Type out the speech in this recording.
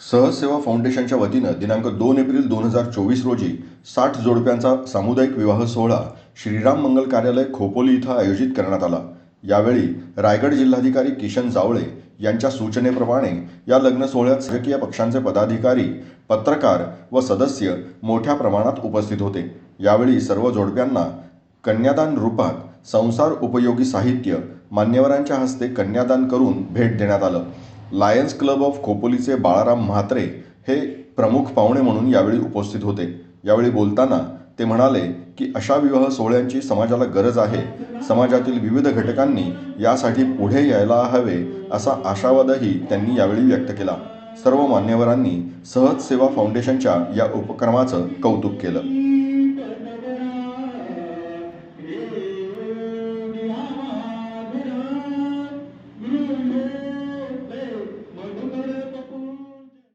सहसेवा फाउंडेशनच्या वतीनं दिनांक दोन एप्रिल दोन हजार चोवीस रोजी साठ जोडप्यांचा सामुदायिक विवाह सोहळा श्रीराम मंगल कार्यालय खोपोली इथं आयोजित करण्यात आला. यावेळी रायगड जिल्हाधिकारी किशन जावळे यांच्या सूचनेप्रमाणे या लग्न सोहळ्यात राजकीय पक्षांचे पदाधिकारी पत्रकार व सदस्य मोठ्या प्रमाणात उपस्थित होते. यावेळी सर्व जोडप्यांना कन्यादान रूपात संसार उपयोगी साहित्य मान्यवरांच्या हस्ते कन्यादान करून भेट देण्यात आलं. लायन्स क्लब ऑफ खोपोलीचे बाळाराम म्हात्रे हे प्रमुख पाहुणे म्हणून यावेळी उपस्थित होते. यावेळी बोलताना ते म्हणाले की अशा विवाह सोहळ्यांची समाजाला गरज आहे. समाजातील विविध घटकांनी यासाठी पुढे यायला हवे असा आशावादही त्यांनी यावेळी व्यक्त केला. सर्व मान्यवरांनी सहज सेवा फाउंडेशनच्या या उपक्रमाचं कौतुक केलं.